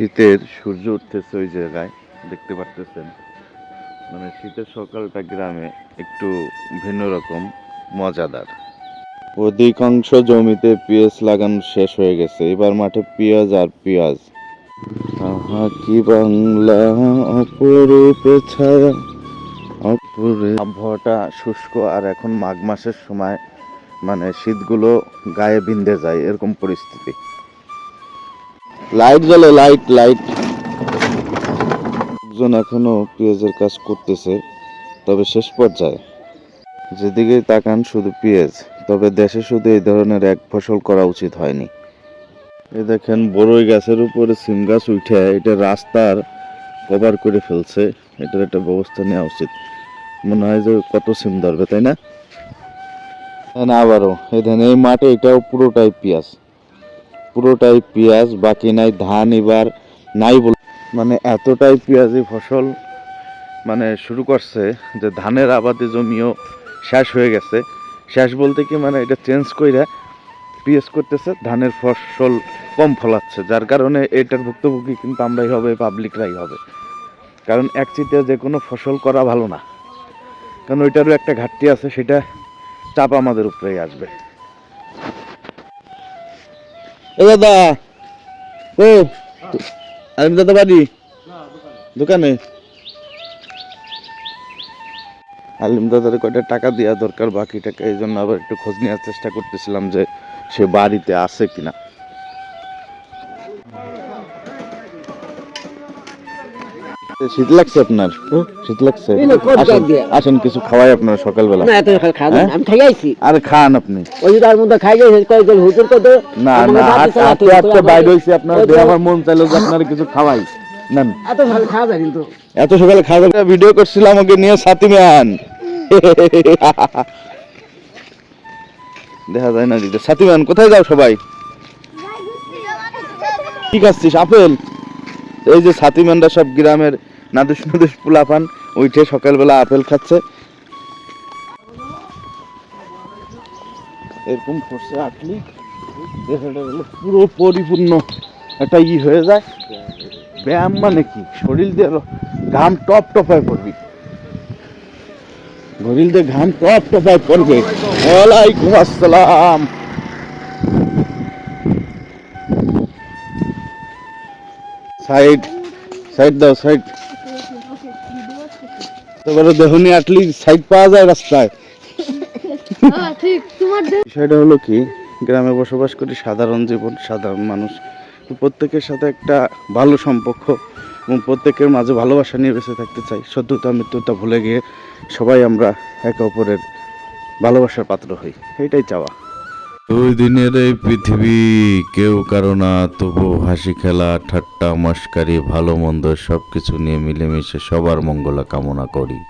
শীতের সূর্য উঠতেছে ওই জায়গায়, দেখতে পারতেছেন। মানে শীতের সকালটা গ্রামে একটু ভিন্ন রকম, মজাদার। অধিকাংশ জমিতে পেঁয়াজ লাগানো শেষ হয়ে গেছে। এবার মাঠে পেঁয়াজ আর পেঁয়াজ। আহা কি বাংলা অপরূপ ছায়া অপরে আবহাওয়াটা শুষ্ক আর এখন মাঘ মাসের সময় মানে শীতগুলো গায়ে বিন্ধে যায়, এরকম পরিস্থিতি। লাইট জ্বলে লাইট লাইট লোকজন এখনও পেঁয়াজের কাজ করতেছে তবে শেষ পর্যায়ে। যেদিকে তাকান শুধু পেঁয়াজ তবে দেশে শুধু এই ধরনের এক ফসল করা উচিত হয়নি। এই দেখেন বড়ই গাছের উপরে সিম গাছ উঠে এটা রাস্তার কভার করে ফেলছে এটার একটা ব্যবস্থা নেওয়া উচিত। মনে হয় যে কত সিম ধরবে তাই না? আবারও এই মাঠে এটাও পুরোটাই পেঁয়াজ। পুরোটাই পেঁয়াজ, বাকি নাই ধান এবার নাই বল। মানে এতটাই পেঁয়াজি ফসল মানে শুরু করছে যে ধানের আবাদি জমিও শেষ হয়ে গেছে। শেষ বলতে কি মানে এটা চেঞ্জ কইরা পেঁয়াজ করতেছে, ধানের ফসল কম ফলাচ্ছে। যার কারণে এটার ভুক্তভোগী কিন্তু আমরাই হবে পাবলিকরাই হবে। কারণ এক চিটে যে কোনো ফসল করা ভালো না। কারণ ওইটারও একটা ঘাটতি আছে, সেটা চাপ আমাদের উপরেই আসবে। দাদা, ও আলিম দাদা বাড়ি। দোকানে। আলিম দাদার কয়টা টাকা দেওয়া দরকার, বাকি টাকা এই জন্য আবার একটু খোঁজ নেওয়ার চেষ্টা করতেছিলাম যে সে বাড়িতে আছে কিনা। শীত লাগছে আপনার? শীত লাগছে? না, আসেন, কিছু খাওয়াই আপনার সকালবেলা। না এত হ্যাঁ? আমি খাই আইছি। আরে খান আপনি। ওই তার মধ্যে খাই হুজুর কত? না না তোরা বাইর হইছে আপনার আমার মন চাইলো যে আপনার কিছু খাওয়াই। নেন। এত ভালো খাওয়া যায় কিন্তু। এত সকালে খাওয়া ভিডিও করছিলাম ওকে নিয়ে সাথী ম্যান। দেখা যায় না দিদি সাথী ম্যান কোথায় যাও সবাই? কি খাচ্ছিস আপেল? এই যে সাথী ম্যানরা সব গ্রামের নাদুস নাদুস পোলাপান উঠে সকালবেলা আপেল খাচ্ছে। এরকম করছে আটলি পুরো পরিপূর্ণ একটা ই হয়ে যায়। ব্যায়াম মানে কি? শরীর দিয়ে ঘাম টপ টপায় পড়বি। শরীর দিয়ে ঘাম টপ টপায় পড়বে। ওয়ালাইকুম আসসালাম। সাইড সাইড দাও, সাইড। দেহনি আটলি সাইড পাওয়া যায় রাস্তায়। বিষয়টা হলো কি, গ্রামে বসবাস করি, সাধারণ জীবন, সাধারণ মানুষ। প্রত্যেকের সাথে একটা ভালো সম্পর্ক এবং প্রত্যেকের মাঝে ভালোবাসা নিয়ে বেঁচে থাকতে চাই। শত্রুতা, মৃত্যুতা ভুলে গিয়ে সবাই আমরা একে অপরের ভালোবাসার পাত্র হই। এটাই চাওয়া। দুই দিনের এই পৃথিবী, কেউ কারও না, তবু হাসি খেলা, ঠাট্টা, মস্কারি, ভালো মন্দ সব কিছু নিয়ে মিলেমিশে সবার মঙ্গলা কামনা করি।